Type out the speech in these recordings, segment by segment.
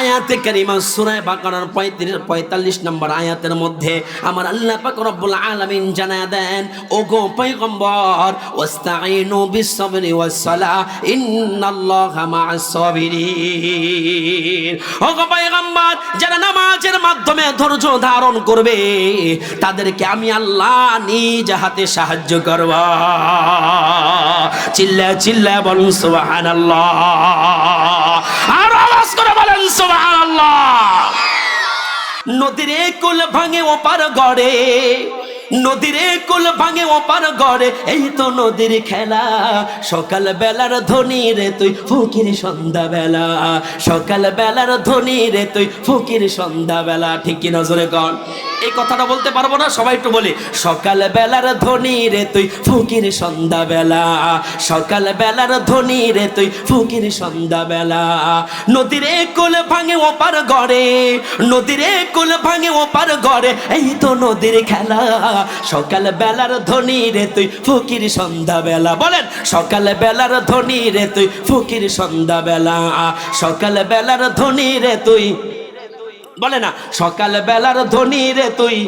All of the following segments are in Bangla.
আয়াতে কারিমা সূরা বাকারার 35 45 নম্বর আয়াতের মধ্যে আমার আল্লাহ দেন, ওগো পয়গম্বর যারা নামাজের মাধ্যমে ধৈর্য ধারণ করবে, তাদেরকে আমি আল্লাহ নিজ হাতে সাহায্য করব। চিল্লা চিল্লা বলুন, সুবহানাল্লাহ। আওয়াজ করে বলেন সুবহানাল্লাহ। নদীর কুল ভাঙে ওপার গড়ে নদীর কুল ভাঙে ওপার গড়ে এই তো নদীর খেলা। সকাল বেলার ধনী রে তুই ফকির সন্ধ্যা বেলা সকাল বেলার ধনী রে তুই ফকির সন্ধ্যা বেলা ঠিক কি নজরে কর এই কথাটা বলতে পারব না, সবাই একটু বলি। সকাল বেলার ধনী রে তুই ফকির সন্ধ্যা বেলা সকাল বেলার ধনী রে তুই ফকির সন্ধ্যা বেলা নদীর কুল ভাঙে ওপার গড়ে নদীর কুল ভাঙে ওপার গড়ে এই তো নদীর খেলা। সকাল বেলার ধনী রে তুই, ফকির সন্ধ্যা বেলা বলেন সকাল বেলার ধনী রে তুই, ফকির সন্ধ্যা বেলা সকাল বেলার ধনী রে তুই, বলে না সকাল বেলার ধনী রে তুই।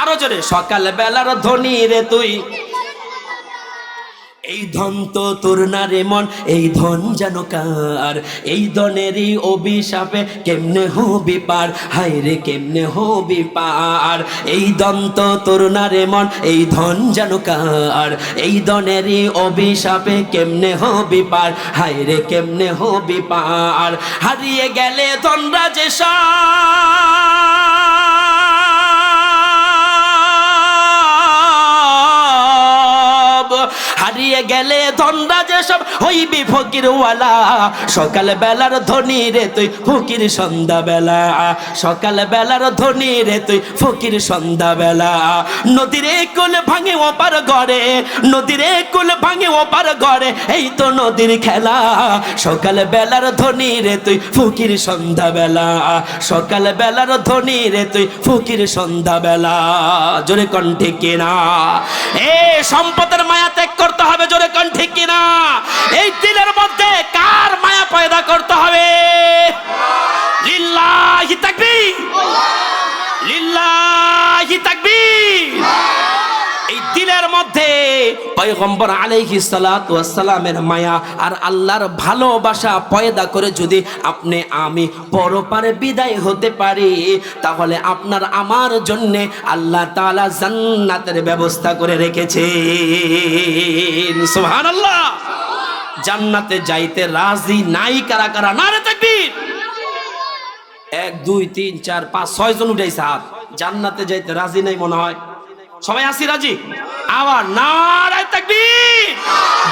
আরও জোরে সকাল বেলার ধনী রে তুই। এই ধন তো তোর না রে মন, এই ধন যেন কার? এই ধনেরই অভিশাপে কেমনে হবি পার? হায় রে, কেমনে হবি পার? এই ধন তো তোর না রে মন, এই ধন যেন কার? এই ধনেরই অভিশাপে কেমনে হবি পার? হায় রে, কেমনে হবি পার? হারিয়ে গেলে ধন রাজেশা সব হারিয়ে গেলে ধনরা যেসব হইবি ফকিরওয়ালা সকাল বেলার ধনী রে তুই ফকির সন্ধ্যা বেলা সকাল বেলার ধনী রে তুই ফকির সন্ধ্যা বেলা নদীর কুল ভাঙে ওপার গড়ে নদীর কুল ভাঙে ওপার গড়ে এই তো নদীর খেলা। সকাল বেলার ধনী রে তুই ফকির সন্ধ্যা বেলা সকাল বেলার ধনী রে তুই ফকির সন্ধ্যা বেলা জোরে কণ্ঠে কিনা। এ সম্পদের মায়া ত্যাগ করতে হবে জোরে কণ্ঠে কিনা? এই দিলের মধ্যে কার মায়া পয়দা করতে হবে? লিল্লাহি তাকবীর। লিল্লাহি তাকবীর। এই দিলের মধ্যে পয়গম্বর আলাইহি সালাতু ওয়াসসালামের মায়া আর আল্লাহর ভালোবাসা পয়দা করে যদি আপনি, আমি পরপারে বিদায় হতে পারি, তাহলে আপনার আমার জন্য আল্লাহ তাআলা জান্নাতের ব্যবস্থা করে রেখেছে সুবহানাল্লাহ। জান্নাতে যাইতে রাজি নাই কারা কারা? নারে তাকবীর। এক, দুই, তিন, চার, পাঁচ, ছয় জন উঠাইছে হাত। জান্নাতে যাইতে রাজি নাই মনে হয়? সবাই আসি, রাজি? আবার নারায় তাকবীর।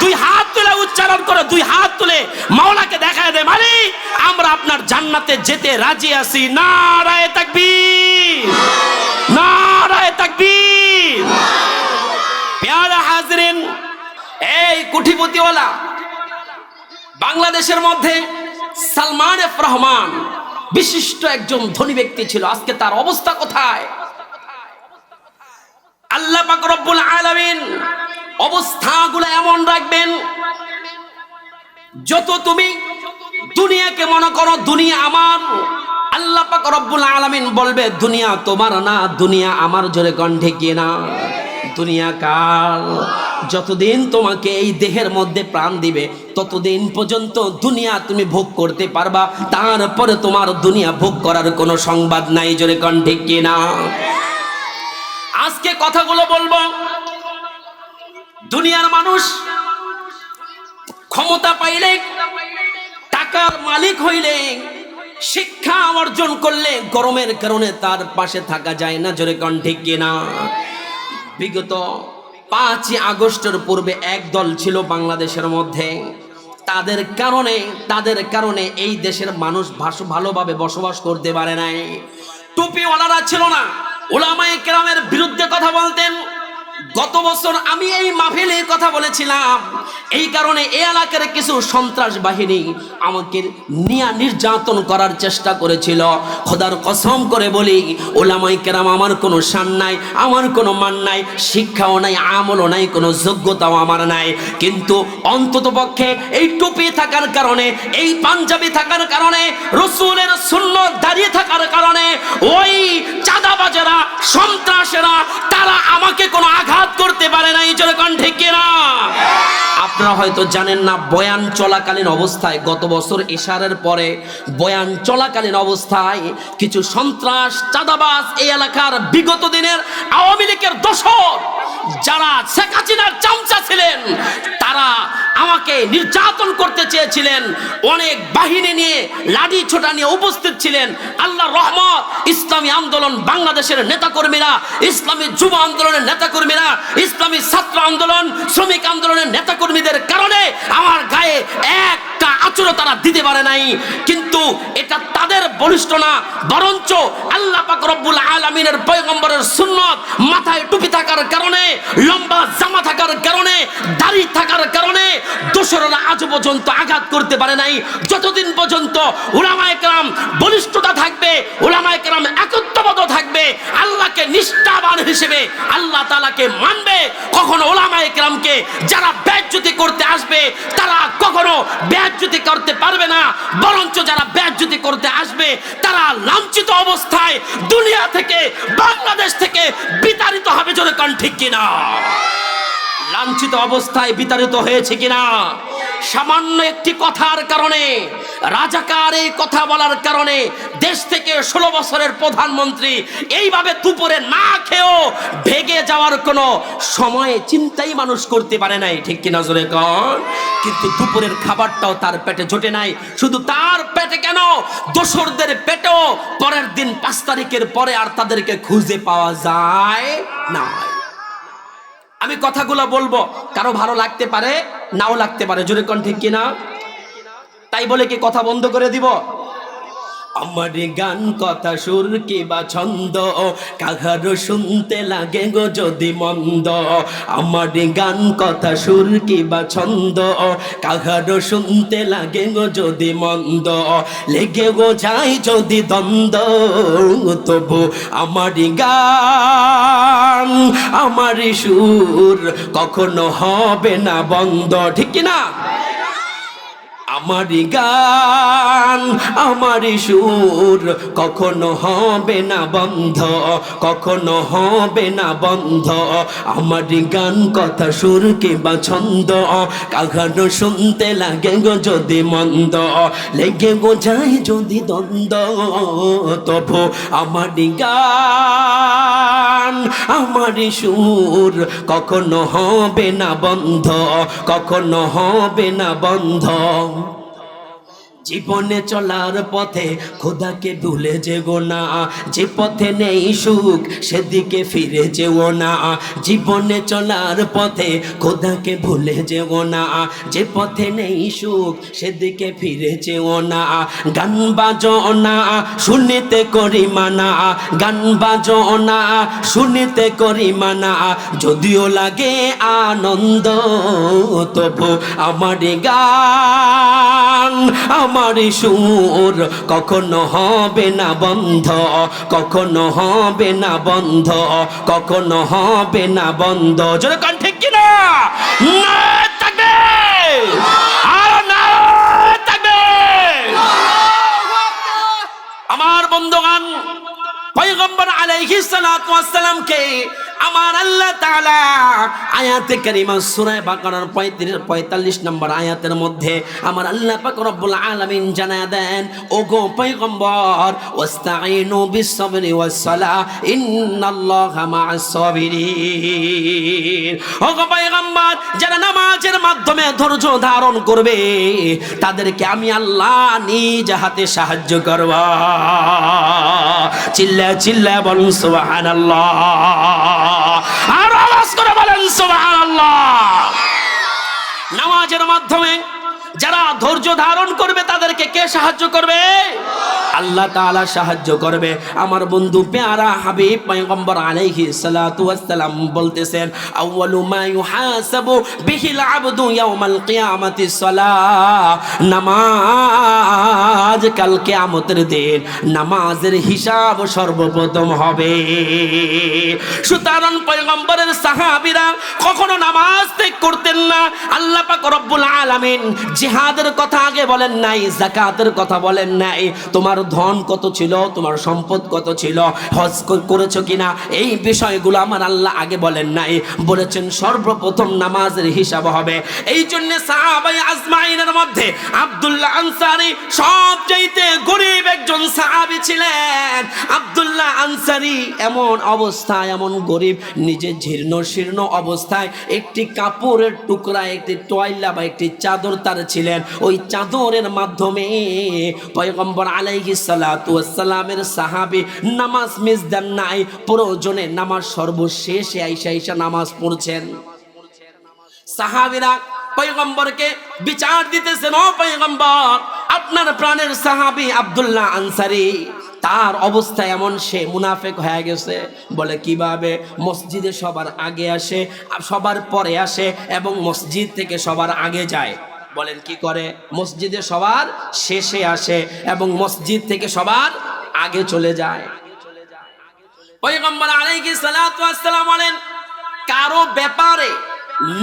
দুই হাত তুলে উচ্চারণ করে, দুই হাত তুলে মাওলাকে দেখায় দে, মালিক। আমরা আপনার জান্নাতে যেতে রাজি আছি, নারায় তাকবীর। নারায় তাকবীর। প্যারা হাজরিন, এই কুঠিপতিওয়ালা বাংলাদেশের মধ্যে সালমান এফ রহমান বিশিষ্ট একজন ধনী ব্যক্তি ছিল। আজকে তার অবস্থা কোথায়? আল্লাহ পাক রব্বুল আলামিন অবস্থাগুলো এমন রাখবেন, যত তুমি দুনিয়াকে মনে করো দুনিয়া আমার, আল্লাহ পাক রব্বুল আলামিন বলবে, দুনিয়া তোমার না, দুনিয়া আমার জোরে কণ্ঠে কি না? দুনিয়া কাল যতদিন তোমাকে এই দেহের মধ্যে প্রাণ দিবে, ততদিন পর্যন্ত দুনিয়া তুমি ভোগ করতে পারবা। তারপরে তোমার দুনিয়া ভোগ করার কোনো সংবাদ নাই জোরে কণ্ঠে কি না? আজকে কথাগুলো বলব। দুনিয়ার মানুষ ক্ষমতা পাইলে, টাকার মালিক হইলে, শিক্ষা অর্জন করলে গরমের কারণে তার পাশে থাকা যায় না, জোরে কণ্ঠে কিনা? বিগত পাঁচই আগস্টের পূর্বে এক দল ছিল বাংলাদেশের মধ্যে। তাদের কারণে তাদের কারণে এই দেশের মানুষ ভাস- ভালোভাবে বসবাস করতে পারে নাই। টুপিওয়ালারা ছিল না। ওলামায়ে কেরামের বিরুদ্ধে কথা বলতেন। গত বছর আমি এই মাহফিলে কথা বলেছিলাম। এই কারণে এই এলাকার কিছু সন্ত্রাস বাহিনী আমাকে নিয়া নির্যাতন করার চেষ্টা করেছিল। খোদার কসম করে বলি ওলামাই কেরাম আমার কোনো সান নাই, আমার কোনো মান নাই, শিক্ষাও নাই, আমলও নাই, কোনো যোগ্যতাও আমার নাই। কিন্তু অন্তত পক্ষে এই টুপি থাকার কারণে, এই পাঞ্জাবি থাকার কারণে, রসুলের শূন্য দাঁড়িয়ে থাকার কারণে, ওই চাঁদাবাজেরা, সন্ত্রাসেরা, তারা আমাকে কোনো আঘাত করতে পারে না এই কণ্ঠে কিনা? আপনারা হয়তো জানেন না, বয়ান চলাকালীন অবস্থায় গত বছর ইশারের পরে বয়ান চলাকালীন অবস্থায় কিছু সন্ত্রাস, চাঁদাবাজ এই এলাকার বিগত দিনের আওয়ামী লীগের দোষর যারা শেখ হাসিনার চামচা ছিলেন, তারা আমাকে নির্যাতন করতে চেয়েছিলেন, অনেক বাহিনী নিয়ে, লাঠি ছোটা নিয়ে উপস্থিত ছিলেন। আল্লাহ রহমত, ইসলামী আন্দোলন বাংলাদেশের নেতাকর্মীরা, ইসলামী যুব আন্দোলনের নেতাকর্মীরা ইসলামী ছাত্র আন্দোলন শ্রমিক আন্দোলনের নেতাকর্মীদের কারণে আমার গায়ে একটা আচরণ তারা দিতে পারে নাই। কিন্তু এটা তাদের বলিষ্ঠ না, বরঞ্চ আল্লাহ পাক রব্বুল আলামিনের পয়গম্বরের সুন্নত মাথায় টুপি থাকার কারণে, লম্বা জামা থাকার কারণে, দাড়ি থাকার কারণে দোসররা আজ পর্যন্ত আঘাত করতে পারে নাই। যতদিন পর্যন্ত উলামায়ে কেরাম বলিষ্ঠতা থাকবে, উলামায়ে কেরাম একত্রবদ্ধ থাকবে, আল্লাহকে নিষ্ঠাবান হিসেবে আল্লাহ তাআলাকে মানবে, কখনো ওলামায়ে কেরামকে যারা ব্যাজ্যুতি করতে আসবে, তারা কখনো ব্যাজ্যুতি করতে পারবে না, বরঞ্চ যারা ব্যাজ্যুতি করতে আসবে, তারা লাঞ্ছিত অবস্থায় দুনিয়া থেকে, বাংলাদেশ থেকে বিতাড়িত হবে যদি কন ঠিক কিনা? লাঞ্ছিত অবস্থায় বিতাড়িত হয়েছে কিনা? সামান্য একটি কথার কারণে, রাজাকার এই কথা বলার কারণে দেশ থেকে ষোলো বছরের প্রধানমন্ত্রী এইভাবে দুপুরে না খেয়েও ভেগে যাওয়ার কোনো সময়ে চিন্তাই মানুষ করতে পারে নাই, ঠিক কিনা জোরে কর কিন্তু দুপুরের খাবারটাও তার পেটে জোটে নাই। শুধু তার পেটে কেন? দোসরদের পেটেও পরের দিন পাঁচ তারিখের পরে আর তাদেরকে খুঁজে পাওয়া যায় না আমি কথাগুলো বলব। কারও ভালো লাগতে পারে, নাও লাগতে পারে। জোরে কন ঠিক কিনা? তাই বলে কি কথা বন্ধ করে দিব? আমার গান কথা সুর কি বা ছন্দ? কাহার শুনতে লাগে গো যদি মন্দ? আমার গান কথা সুর কি বা ছন্দ? কাহার শুনতে লাগে গো যদি মন্দ? লেগে গো যাই যদি দ্বন্দ্ব, তবু আমার গান, আমার সুর কখনো হবে না বন্ধ, ঠিক না আমারি গান, আমারি সুর, কখনো হবে না বন্ধ, কখনো হবে না বন্ধ। আমারি গান কথা সুর কিংবা ছন্দ কাহানো শুনতে লাগে গো যদি মন্দ, লেগে গো যায় যদি দ্বন্দ্ব। তবু আমারি গান, আমারি সুর, কখনো হবে না বন্ধ, কখনো হবে না বন্ধ। জীবনে চলার পথে খোদাকে ভুলে যেও না। যে পথে নেই সুখ, সেদিকে ফিরে যেও না। জীবনে চলার পথে খোদাকে ভুলে যেও না। যে পথে নেই সুখ, সেদিকে ফিরে যেও না। গান বাজো না শুনিতে করি মানা। গান বাজো না শুনিতে করি মানা। যদিও লাগে আনন্দ, তবু আমার গান আমার সুর, কখনো হবে না বন্ধ, কখনো হবে না বন্ধ, কখনো হবে না বন্ধ। জোরে কন ঠিক কিনা আমার বন্ধুগান পয়গম্বর আলাইহিস সালাতু ওয়াস সালামকে আমার আল্লাহ তাআলা আয়াতে কারিমা সূরা বাকারার 35 45 নম্বর আয়াতের মধ্যে আমার আল্লাহ পাক রব্বুল আলামিন জানায় দেন, ওগো পয়গম্বর ওয়াস্তাইনু বিস-সাবরি ওয়াস-সালাহ, ইন্নাল্লাহা মা'আস সাবিরিন ওগো পয়গম্বর, যারা নামাজের মাধ্যমে ধৈর্য ধারণ করবে, তাদেরকে আমি আল্লাহ নিজ হাতে সাহায্য করব। চিল্লা চিল্লা বলুন, সুবহানাল্লাহ। আর আওয়াজ করে বলেন সুবহানাল্লাহ। নামাজের মাধ্যমে যারা ধৈর্য ধারণ করবে, তাদেরকে কে সাহায্য করবে? আল্লাহ তাআলা সাহায্য করবে। আমার বন্ধু পেয়ারা হাবিব পয়গম্বর আলাইহি সালাতু ওয়াসসালাম বলতেছেন, আউয়ালু মা ইউহাসাবু বিহিল আবদু ইয়াউমাল কিয়ামাতি সালাহ নামাজ কাল কিয়ামতের দিন, নামাজের হিসাব সর্বপ্রথম হবে। সুতরাং পয়গম্বরের সাহাবীরা কখনো নামাজ ত্যাগ করতেন না। আল্লাহ পাক রব্বুল আলামিন জিহাদের কথা আগে বলেন নাই, যাকাতের কথা বলেন নাই। তোমার ধন কত ছিল, তোমার সম্পদ কত ছিল, হজ করেছ কিনা, এই বিষয়গুলো আমার আল্লাহ আগে বলেন নাই। বলেছেন সর্বপ্রথম নামাজের হিসাব হবে। এই জন্য সাহাবাই আজমাইনের মধ্যে আব্দুল্লাহ আনসারি সবচাইতে গরিব একজন সাহাবী ছিলেন। আব্দুল্লাহ আনসারি এমন অবস্থায়, এমন গরিব, নিজে জীর্ণ শীর্ণ অবস্থায় একটি কাপড়ের টুকরা, একটি টয়লা বা একটি চাদর তার ছিলেন ওই চাদরের মাধ্যমে। পয়গম্বর আলাইহি সালাতু সালামের সাহাবী নামাজ মিস দেন নাই, প্রয়োজনে নামাজ সর্বশেষে আইসা আইসা নামাজ পড়ছেন। সাহাবীরা পয়গম্বরকে বিচার দিতেছেন, ও পয়গম্বর, আপনার প্রাণের সাহাবী আব্দুল্লাহ আনসারি, তার অবস্থা এমন, সে মুনাফেক হয়ে গেছে। বলে, কীভাবে? মসজিদে সবার আগে আসে, সবার পরে আসে এবং মসজিদ থেকে সবার আগে যায়। বলেন, কি করে? মসজিদে সবার শেষে আসে এবং মসজিদ থেকে সবার আগে চলে যায়। পয়গম্বর আলাইহিস সালাতু ওয়াস সালাম বলেন, কারও ব্যাপারে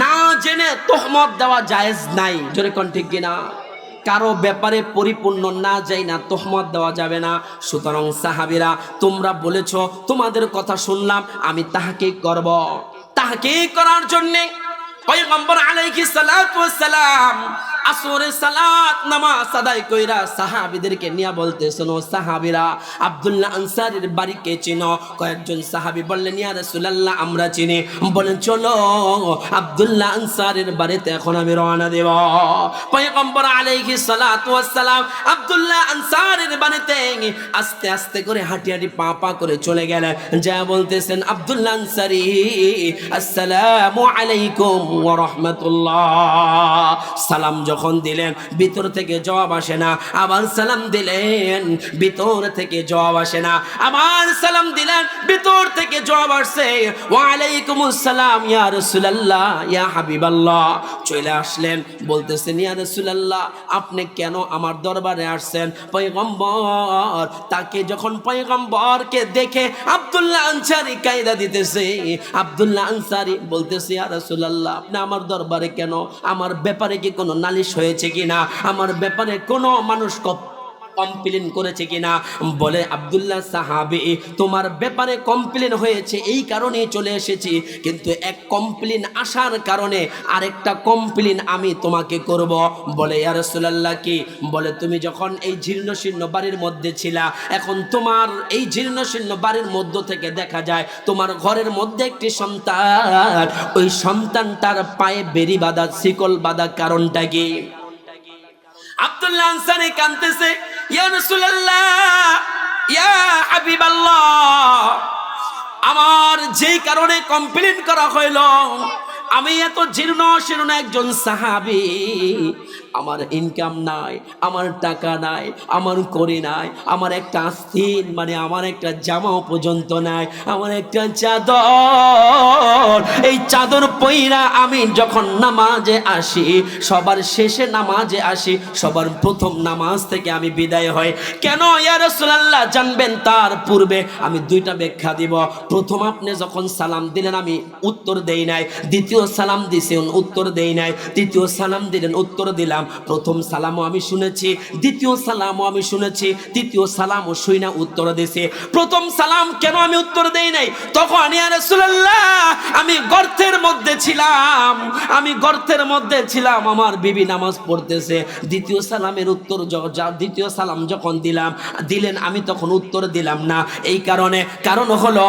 না জেনে তোহমত দেওয়া জায়েজ নাই। জোরে কোন ঠিক কিনা? কারও ব্যাপারে পরিপূর্ণ না যাই না তোহমত দেওয়া যাবে না। সুতরাং সাহাবীরা, তোমরা বলেছ, তোমাদের কথা শুনলাম, আমি তাহাকে করব। তাহাকে করার জন্যে পয়গম্বর আলাইহিস সালাতু ওয়াস সালাম আসরের সালাত, নামাজ আদায় কইরা সাহাবীদেরকে নিয়ে ও সাহাবীরা, আব্দুল্লাহ আনসারীর বাড়িকে চিনো? কয়েকজন সাহাবী বললেন, ইয়া রাসূলুল্লাহ, আমরা চিনি। বলেন চলো, আব্দুল্লাহ আনসারীর বাড়িতে এখন আমি রওনা দেব। পয়গম্বর আলাইহিস সালাতু ওয়াস সালাম আব্দুল্লাহ আনসারীর বাড়িতে আস্তে আস্তে করে হাঁটি হাঁটি পা পা করে চলে গেলেন। যা বলতেছেন, আব্দুল্লাহ আনসারী, আসসালামু আলাইকুম ওয়া রাহমাতুল্লাহ। সালাম দিলেন, ভিতর থেকে জবাব আসে না। আবার সালাম দিলেন, ভিতর থেকে জবাব আসে না। আবার সালাম দিলেন, ভিতর থেকে জবাব আসছে ওয়া আলাইকুম আসসালাম ইয়া রাসূলুল্লাহ, ইয়া হাবিবাল্লাহ। চলে আসলেন, বলতেছেন, ইয়া রাসূলুল্লাহ, আপনি কেন আমার দরবারে আসছেন? পয়গম্বর তাকে যখন পয়গম্বরকে দেখে আব্দুল্লাহ আনসারি কায়দা দিতেছে। আব্দুল্লাহ আনসারি বলতেছে, ইয়া রাসূলুল্লাহ, আপনি আমার দরবারে কেন? আমার ব্যাপারে কি কোনো নালিশ হয়েছে কিনা? আমার ব্যাপারে কোনো মানুষ কমপ্লেন করেছে কিনা? বলে, আব্দুল্লাহ সাহাবি, তোমার ব্যাপারে কমপ্লেন হয়েছে, এই কারণেই চলে এসেছি। কিন্তু এক কমপ্লেন আসার কারণে আরেকটা কমপ্লেন আমি তোমাকে করব। বলে, ইয়া রাসূলুল্লাহ, কি? বলে, তুমি যখন এই জীর্ণ শীর্ণ বাড়ির মধ্যে ছিলা, এখন তোমার এই জীর্ণ শীর্ণ বাড়ির মধ্য থেকে দেখা যায়, তোমার ঘরের মধ্যে একটি সন্তান। ওই সন্তানটার পায়ে বেরি বাঁধা, শিকল বাঁধা কারণটা কি? আব্দুল্লাহ আনসারি কানতেছে, ইয়া রাসূলুল্লাহ, ইয়া হাবিবাল্লাহ, আমার যেই কারণে কমপ্লেন করা হইল, আমি এত জীর্ণ শীর্ণ একজন সাহাবি আমার ইনকাম নাই, আমার টাকা নাই, আমার করি নাই, আমার একটা আস্তিন মানে আমার একটা জামাও পর্যন্ত নাই, আমার একটা চাদর। এই চাদর পইরা আমি যখন নামাজে আসি, সবার শেষে নামাজে আসি, সবার প্রথম নামাজ থেকে আমি বিদায় হই। কেন ইয়া রাসূলুল্লাহ, জানবেন তার পূর্বে আমি দুইটা ব্যাখ্যা দিব। প্রথম, আপনি যখন সালাম দিলেন, আমি উত্তর দেই নাই। দ্বিতীয়, সালাম দিছেন, উত্তর দেই নাই। তৃতীয়, সালাম দিলেন, উত্তর দিলাম। প্রথম সালামও আমি শুনেছি, দ্বিতীয় সালামও আমি শুনেছি, তৃতীয় সালামও শুই না উত্তর দিছে। প্রথম সালাম কেন আমি উত্তর দেই নাই? তখন আমি গর্তের মধ্যে ছিলাম, আমি গর্তের মধ্যে ছিলাম, আমার বিবি নামাজ পড়তেছে। দ্বিতীয় সালামের উত্তর দ্বিতীয় সালাম যখন দিলাম, দিলেন, আমি তখন উত্তর দিলাম না। এই কারণে, কারণ হলো,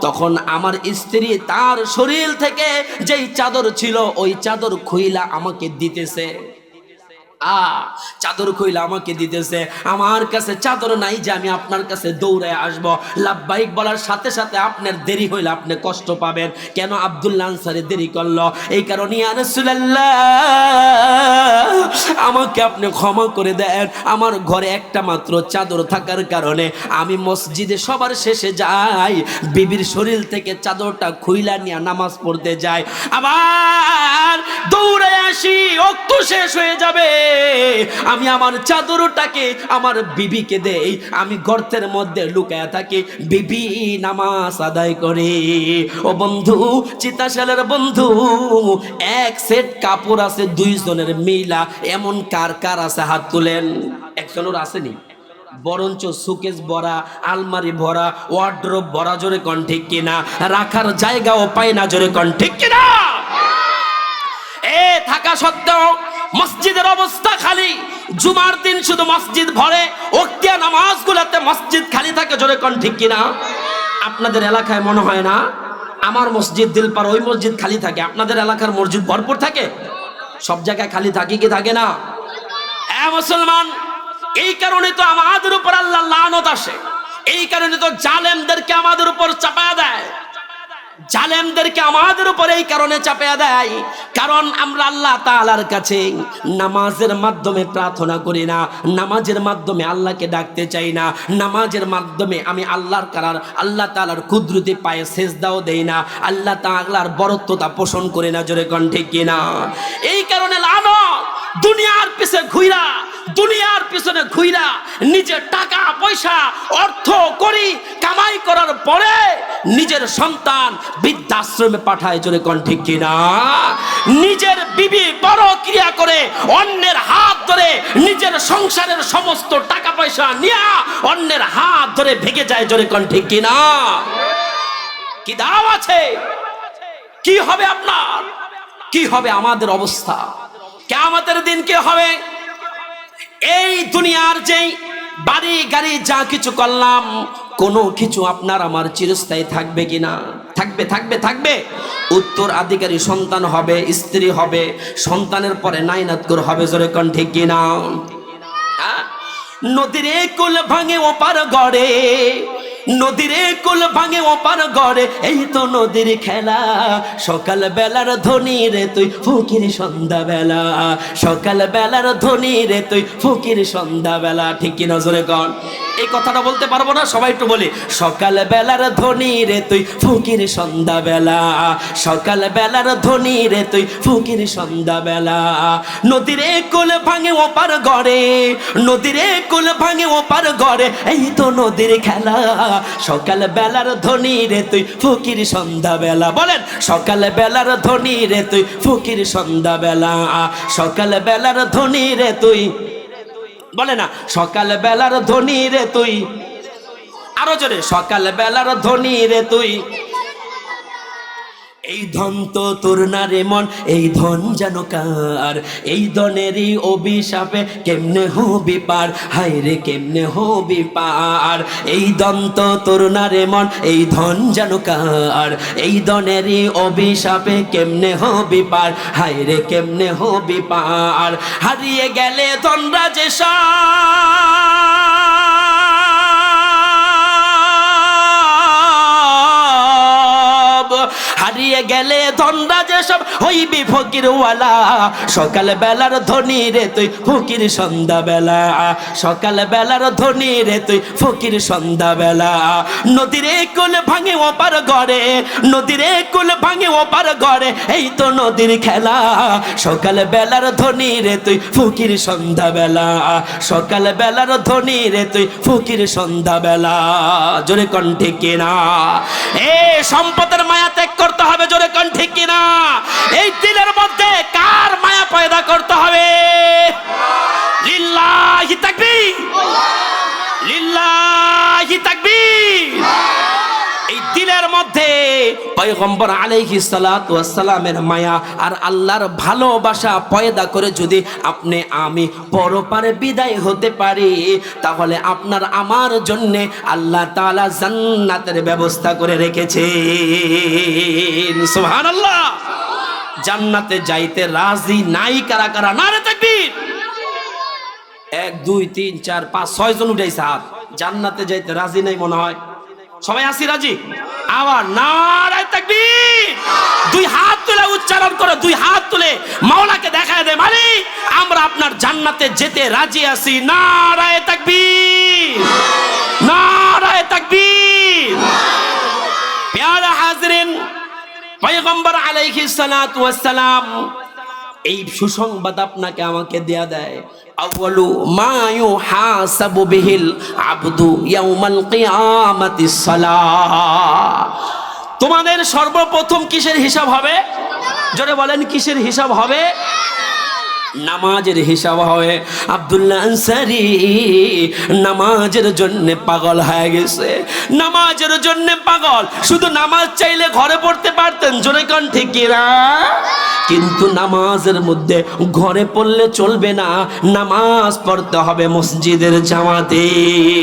তখন আমার স্ত্রী তার শরীর থেকে যেই চাদর ছিল, ওই চাদর খুইলা আমাকে দিতেছে। আ চাদর কইলে আমাকে দিতেছে। আমার কাছে চাদর নাই যে আমি আপনার কাছে দৌড়ে আসব। লাভবাহিক বলার সাথে সাথে আপনার দেরি হইলে আপনি কষ্ট পাবেন। কেন আব্দুল্লাহ আনসারি দেরি করল? এই কারণে আমাকে আপনি ক্ষমা করে দেন। আমার ঘরে একটা মাত্র চাদর থাকার কারণে আমি মসজিদে সবার শেষে যাই, বিবির শরীর থেকে চাদরটা খুইলা নিয়ে নামাজ পড়তে যাই। আবার দৌড়ে আসি, অক্ত শেষ হয়ে যাবে। আমি আমার চাদরটাকে আমার বিবিকে দেই। আমি গর্তের মধ্যে থাকি। বিবি নামাজ আদায় করে। ও বন্ধু, চিতাশালের বন্ধু, এক সেট কাপড় আছে, দুইজনের মিলা। এমন কার কার আছে হাত তুলেন? একজনের আসেনি। বরঞ্চ সুকেস ভরা, আলমারি ভরা, ওয়ার্ড্রোব ভরা, জোরে কন ঠিক কিনা? রাখার জায়গাও পায় না, জোরে কন ঠিক কিনা? এ, থাকা সত্ত্বেও মসজিদের অবস্থা খালি। জুমার দিন শুধু মসজিদ ভরে ওক্তিয়া নামাজগুলোতে মসজিদ খালি থাকে, জোরে কন ঠিক কিনা? আপনাদের এলাকায় মনে হয় না? আমার মসজিদ দিলপার, ওই মসজিদ খালি থাকে। আপনাদের এলাকার মসজিদ ভরপুর থাকে? সব জায়গায় খালি থাকে কি থাকে না? মুসলমান, এই কারণে তো আমাদের উপর আল্লাহ লানত আসে। এই কারণে তো জালেমদেরকে আমাদের উপর চাপায়া দেয়। জালেমদেরকে আমাদের উপরে এই কারণে চাপিয়ে দেয়। কারণ আমরা আল্লাহ তাআলার কাছে নামাজের মাধ্যমে প্রার্থনা করি না। নামাজের মাধ্যমে আল্লাহকে ডাকতে চাই না। নামাজের মাধ্যমে আমি আল্লাহর কারার আল্লাহ তাআলার কুদরতি পায়ে সেজদাও দেই না। আল্লাহ তাআলার বরত্বতা পোষণ করি না, জোরে কণ্ঠে কিনা? এই দুনিয়ার পিছে ঘুইরা, দুনিয়ার পিছনে ঘুইরা নিজের টাকা, পয়সা, অর্থ করি, কামাই করার পরে নিজের সন্তান বৃদ্ধাশ্রমে পাঠায়, জোরে ঠিক কিনা? নিজের বিবি বড় ক্রিয়া করে অন্যের হাত ধরে নিজের সংসারের সমস্ত টাকা, পয়সা নিয়ে অন্যের হাত ধরে ভেঙে যায়, জোরে ঠিক কিনা? কি দাও আছে? কি হবে আপনার? কি হবে আমাদের অবস্থা? কেমতের দিন কি হবে? এই দুনিয়ার যেই বাড়ি গাড়ি যা কিছু করলাম, কোনো কিছু আপনার আমার চিরস্থায়ী থাকবে কিনা? থাকবে থাকবে থাকবে। উত্তর আধিকারী সন্তান হবে, স্ত্রী হবে, সন্তানের পরে নাইনাতকুর হবে, জোরে কিনা হ্যাঁ? নদীর কুল ভাঙে ওপার গড়ে নদীর কুল ভাঙে ওপার গড়ে এই তো নদীর খেলা। সকাল বেলার ধনী রে তুই ফকির সন্ধ্যা বেলা সকাল বেলার ধনী রে তুই ফকির সন্ধ্যা বেলা ঠিক কি নজরে কন? এই কথাটা বলতে পারব না, সবাই একটু বলি। সকাল বেলার ধনী রে তুই ফকির সন্ধ্যা বেলা সকাল বেলার ধনী রে তুই ফকির সন্ধ্যা বেলা নদীর কুল ভাঙে ওপার গড়ে নদীর কুল ভাঙে ওপার গড়ে এই তো নদীর খেলা। সকাল বেলার ধনী রে তুই, ফকির সন্ধ্যা বেলা বলেন সকাল বেলার ধনী রে তুই, ফকির সন্ধ্যা বেলা সকাল বেলার ধনী রে তুই, বলে না সকাল বেলার ধনী রে তুই। আরও জোরে সকাল বেলার ধনী রে তুই। এই ধন তো তোর না রে মন, এই ধন যেন কার? এই ধনেরই অভিশাপে কেমনে হবি পার? হায় রে, কেমনে হবি পার? এই ধন তো তোর না রে মন, এই ধন যেন কার? এই ধনেরই অভিশাপে কেমনে হবি পার? হায় রে, কেমনে হবি পার? হারিয়ে গেলে ধন রাজেশা সব গেলে ধনরা যেসব হইবি ফকিরওয়ালা। সকাল বেলার ধনী রে তুই ফকির সন্ধ্যা বেলা সকাল বেলার ধনী রে তুই ফকির সন্ধ্যা বেলা নদীর কুল ভাঙে ওপার গড়ে নদীর কুল ভাঙে ওপার গড়ে এই তো নদীর খেলা। সকাল বেলার ধনী রে তুই ফকির সন্ধ্যা বেলা সকাল বেলার ধনী রে তুই ফকির সন্ধ্যা বেলা জোরে কণ্ঠে কিনা। এ সম্পদের মায়া ত্যাগ করতে হবে জোরে কণ্ঠে কিনা? এই দিলের মধ্যে কার মায়া পয়দা করতে হবে? লিল্লাহি তাকবীর। লিল্লাহি তাকবীর। এই মধ্যে পয়গম্বর আলাইহি সালাতু ওয়াসসালামের মায়া আর আল্লাহর ভালোবাসা পয়দা করে যদি আপনি, আমি পরপারে বিদায় হতে পারি, তাহলে আপনার আমার জন্য আল্লাহ তাআলা জান্নাতের ব্যবস্থা করে রেখেছে সুবহানাল্লাহ। জান্নাতে যাইতে রাজি নাই কারা কারা? নারে তাকবীর। এক, দুই, তিন, চার, পাঁচ, ছয় জন উঠাইছে জান্নাতে যাইতে রাজি নাই মনে হয়। সবাই আসি রাজি? আবার নারায় তাকবীর। দুই হাত তুলে উচ্চারণ করে, দুই হাত তুলে মাওলাকে দেখায় দে, মালিক, আমরা আপনার জান্নাতে যেতে রাজি আছি। নারায় তাকবীর নারায় তাকবীর। প্যারা হাজরিন, পয়গম্বর আলাইহিস সালাতু ওয়াস সালাম, এই সুসংবাদ আপনাকে আমাকে দেয়া দেয়। আউয়ালু মা ইউহাসাবু বিহিল আবদু ইয়াউমাল কিয়ামাতিস সালাহ। তোমাদের সর্বপ্রথম কিসের হিসাব হবে? জোরে বলেন, কিসের হিসাব হবে? নামাজের হিসাব হবে। আব্দুল্লাহ আনসারি, নামাজের জন্য পাগল হয়ে গেছে। নামাজের জন্য পাগল। শুধু নামাজ চাইলে ঘরে পড়তে পারতেন, জোরে কন ঠিক কিনা? কিন্তু নামাজের মধ্যে ঘরে পড়লে চলবে না। নামাজ পড়তে হবে মসজিদের জামাতে।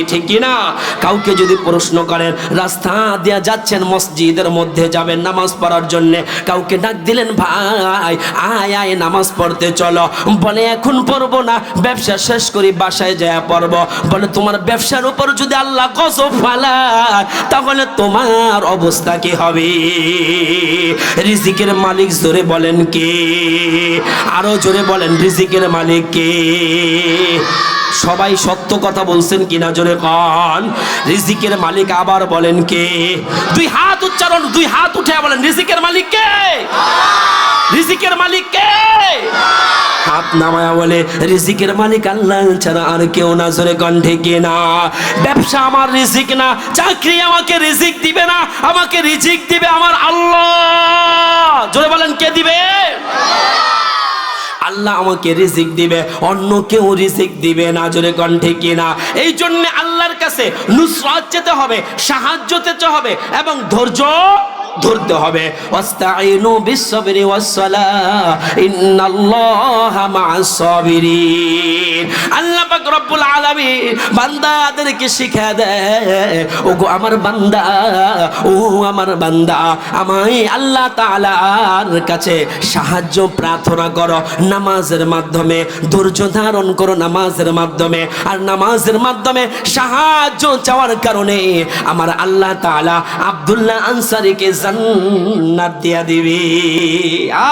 ঠিক কিনা কাউকে যদি প্রশ্ন করেন, রাস্তা দিয়া যাচ্ছেন মসজিদের মধ্যে যাবেন নামাজ পড়ার জন্য? কাউকে ডাক দিলেন, ভাই, আয় আয়, নামাজ পড়তে চলো। বলে, এখন পড়ব না, ব্যবসা শেষ করি, বাসায় যায় পড়ব। বলে, তোমার ব্যবসার উপর যদি আল্লাহ গজব ফালায়, তাহলে তোমার অবস্থা কি হবে? রিজিকের মালিক জোরে বলেন কে আরও জোরে বলেন রিজিকের মালিক কে সবাই সত্য কথা বলছেন কিনা জোরে কন? রিজিকের মালিক আবার বলেন কে? দুই হাত উচ্চারণ, দুই হাত উঠে বলেন, রিজিকের মালিক কে? রিজিকের মালিক কে? হাত নামায়া বলে, রিজিকের মালিক আল্লাহ ছাড়া আর কেউ না, জোরে কণ্ঠে কে না ব্যবসা আমার রিজিক না, চাকরি আমাকে রিজিক দিবে না, আমাকে রিজিক দিবে আমার আল্লাহ। জোরে বলেন, কে দিবে? আল্লাহ আমাকে রিজিক দিবে, অন্য কেউ রিজিক দিবে না, জোরে কণ্ঠে কিনা? এই জন্য আল্লাহর কাছে নুসরাত যেতে হবে, সাহায্য যেতে হবে এবং ধৈর্য ধরতে হবে। ওয়াস্তাইনু ইন্নাল্লাহা মা'আস সাবিরিন। আল্লাহ পাক রব্বুল আলামিন বান্দাদেরকে দেয়, ওগো আমার বান্দা, ও আমার বান্দা, আমায় আল্লাহ তাআলার কাছে সাহায্য প্রার্থনা করো। নামাজের মাধ্যমে, ধৈর্য ধারণ করো নামাজের মাধ্যমে। আর নামাজের মাধ্যমে সাহায্য চাওয়ার কারণে আমার আল্লাহ তাআলা আব্দুল্লাহ আনসারীকে জান্নাত দিয়া দিবে। আ,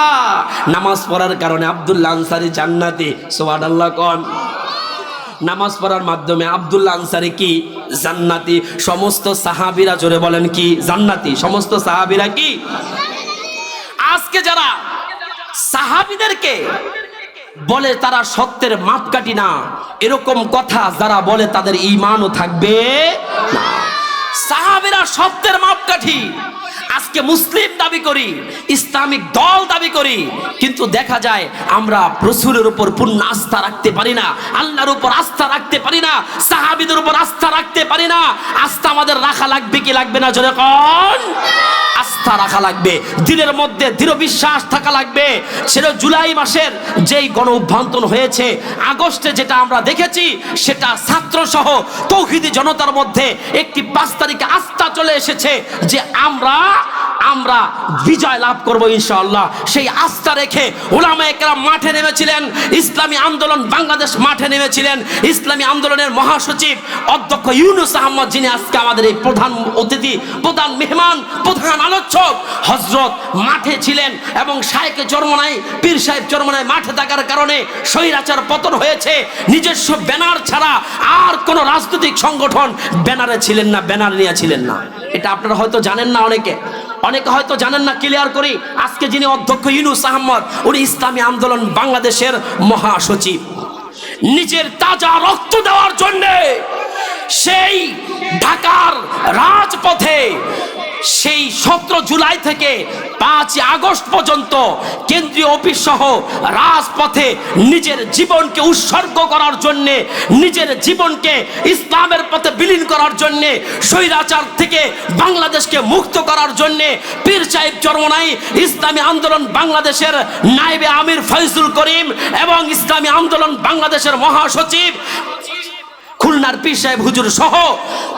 নামাজ পড়ার কারণে আব্দুল্লাহ আনসারী নামাজ পড়ার মাধ্যমে আনসারি কি? জান্নাতি। সমস্ত সাহাবীরা জোরে বলেন কি? জান্নাতি। সমস্ত সাহাবীরা কি? আজকে যারা সাহাবীদেরকে বলে তারা সত্যের মাপকাঠি না, এরকম কথা যারা বলে তাদের ইমানও থাকবে সাহাবীরা সত্যের মাপকাঠি। আজকে মুসলিম দাবি করি, ইসলামিক দল দাবি করি, কিন্তু দেখা যায় আমরা রসুলের উপর পূর্ণ আস্থা রাখতে পারি না, আল্লাহর উপর আস্থা রাখতে পারি না, সাহাবিদের উপর আস্থা রাখতে পারি না, আস্থা আমাদের রাখা লাগবে কি লাগবে না জোরে কন? আস্থা রাখা লাগবে দিনের মধ্যে দৃঢ় বিশ্বাস থাকা লাগবে। সেটা জুলাই মাসের যেই গণ অভ্যন্তর হয়েছে, আগস্টে যেটা আমরা দেখেছি, সেটা ছাত্র সহ তৌহিদি জনতার মধ্যে একটি পাঁচ তারিখে আস্থা চলে এসেছে যে আমরা আমরা বিজয় লাভ করব ইনশাআল্লাহ। সেই আস্থা রেখে ওলামা একরাম মাঠে নেমেছিলেন, ইসলামী আন্দোলন বাংলাদেশ মাঠে নেমেছিলেন, ইসলামী আন্দোলনের মহাসচিব অধ্যক্ষ ইউনুস আহমদ, যিনি আজকে আমাদের এই প্রধান অতিথি, প্রধান মেহমান, প্রধান আলোচক হজরত মাঠে ছিলেন এবং শাহেকে চরমনাই পীর সাহেব চরমনাই মাঠে থাকার কারণে স্বৈরাচার পতন হয়েছে। নিজস্ব ব্যানার ছাড়া আর কোনো রাজনৈতিক সংগঠন ব্যানারে ছিলেন না, ব্যানার নিয়ে ছিলেন না। এটা আপনারা হয়তো জানেন না অনেকে। অনেকে হয়তো জানেন না, ক্লিয়ার করি। আজকে যিনি অধ্যক্ষ ইউনুস আহমদ, উনি ইসলামী আন্দোলন বাংলাদেশের মহাসচিব। নিজের তাজা রক্ত দেওয়ার জন্যে সেই ঢাকার রাজপথে সেই সতেরো জুলাই থেকে পাঁচ আগস্ট পর্যন্ত কেন্দ্রীয় অফিস সহ রাজপথে নিজের জীবনকে উৎসর্গ করার জন্যে, নিজের জীবনকে ইসলামের পথে বিলীন করার জন্যে, স্বৈরাচার থেকে বাংলাদেশকে মুক্ত করার জন্যে পীর সাহেব চরমনাই ইসলামী আন্দোলন বাংলাদেশের নাইবে আমির ফয়জুল করিম এবং ইসলামী আন্দোলন বাংলাদেশের মহাসচিব খুলনার পীর সাহেব হুজুর সহ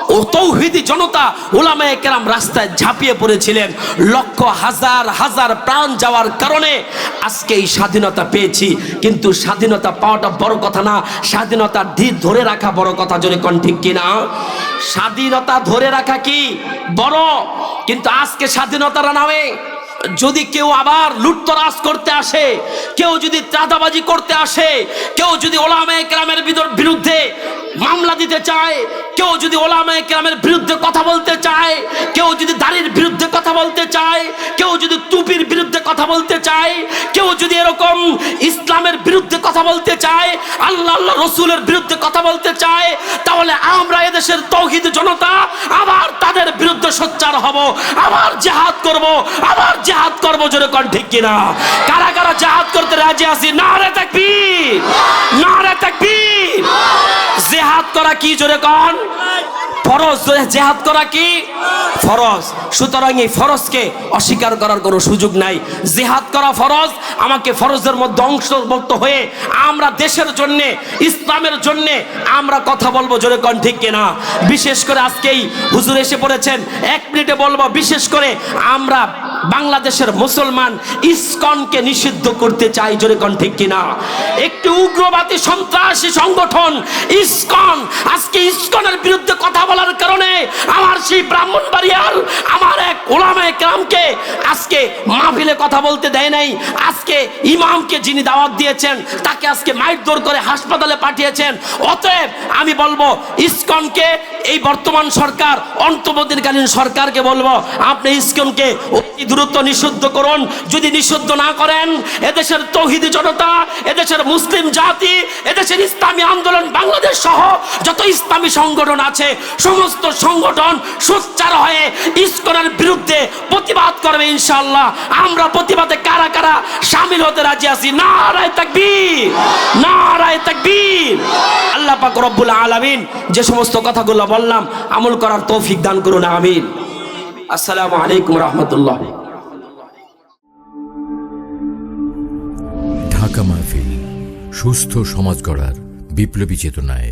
ও তৌহিদি জনতা ওলামায়ে কেরাম রাস্তায় ঝাঁপিয়ে পড়েছিলেন। লক্ষ হাজার হাজার প্রাণ যাওয়ার কারণে আজকে এই স্বাধীনতা পেয়েছি। কিন্তু স্বাধীনতা পাওয়াটা বড় কথা না স্বাধীনতা ধীর ধরে রাখা বড় কথা জোরে কোন ঠিক কিনা স্বাধীনতা ধরে রাখা কি? বড়। কিন্তু আজকে স্বাধীনতার নামে যদি কেউ আবার লুটতরাজ করতে আসে, কেউ যদি চাঁদাবাজি করতে আসে, কেউ যদি ওলামে গ্রামের বিরুদ্ধে মামলা দিতে চায় কেউ যদি ওলামে গ্রামের বিরুদ্ধে কথা বলতে চায়, কেউ যদি দাড়ির বিরুদ্ধে কথা বলতে চায়, কেউ যদি টুপির বিরুদ্ধে কথা বলতে চায়, কেউ যদি এরকম ইসলামের বিরুদ্ধে কথা বলতে চায়, আল্লাহ আল্লাহ রসুলের বিরুদ্ধে কথা বলতে চায়, তাহলে আমরা এদেশের তৌহিদ জনতা আবার তাদের বিরুদ্ধে সোচ্চার হব, আবার জেহাদ করব, আবার জেহাদ করব জোরে কর ঠিক কিনা? কারা কারা জেহাদ করতে রাজি আছি? না রে থাকবি না রে থাকবি জেহাদ করা কি জোরে কন? ফরজ জেহাদ করা কি? ফরজ। সুতরাং এই ফরজকে অস্বীকার করার কোনো সুযোগ নাই। জেহাদ করা ফরজ, আমাকে ফরজের মধ্যে অংশভুক্ত হয়ে আমরা দেশের জন্যে, ইসলামের জন্যে আমরা কথা বলব জোরে কন, ঠিক কিনা? বিশেষ করে আজকেই হুজুর এসে পড়েছেন, এক মিনিটে বলব, বিশেষ করে আমরা বাংলাদেশের মুসলমান ইসকনকে নিষিদ্ধ করতে চাই জোরে কন ঠিক কিনা? একটি উগ্রবাদী সন্ত্রাসী সংগঠন, ইসকন, আজকে ইসকনের বিরুদ্ধে কথা বলার কারণে আমার সেই ব্রাহ্মণবাড়িয়ার আমার এক ওলামায়ে কেরামকে আজকে মাহফিলে কথা বলতে দেয় নাই। আজকে ইমামকে যিনি দাওয়াত দিয়েছেন, তাকে আজকে মাইট দৌড় করে হাসপাতালে পাঠিয়েছেন। অতএব আমি বলব, ইসকনকে, এই বর্তমান সরকার, অন্তর্বর্তীকালীন সরকারকে বলব, আপনি ইসকনকে অতি দ্রুত নিষিদ্ধ করুন। যদি নিষিদ্ধ না করেন, এদেশের তৌহিদি জনতা, এদেশের মুসলিম জাতি, এদেশের ইসলামী আন্দোলন, বাংলাদেশ সহ যত ইসলামী সংগঠন আছে, সমস্ত সংগঠন সোচ্চার হয়ে ইসকনের বিরুদ্ধে প্রতিবাদ করবে ইনশাল্লাহ আমরা প্রতিবাদে কারা কারা সামিল হতে রাজি আছি? নারায় তাকবীর নারায় তাকবীর। আল্লাহ পাক রব্বুল আলামিন যে সমস্ত কথাগুলো বললাম, আমল করার তৌফিক দান করুন, আমিন। আসসালামু আলাইকুম রহমতুল্লাহ। ঢাকা মাহফিল সুস্থ সমাজ গড়ার বিপ্লবী চেতনায়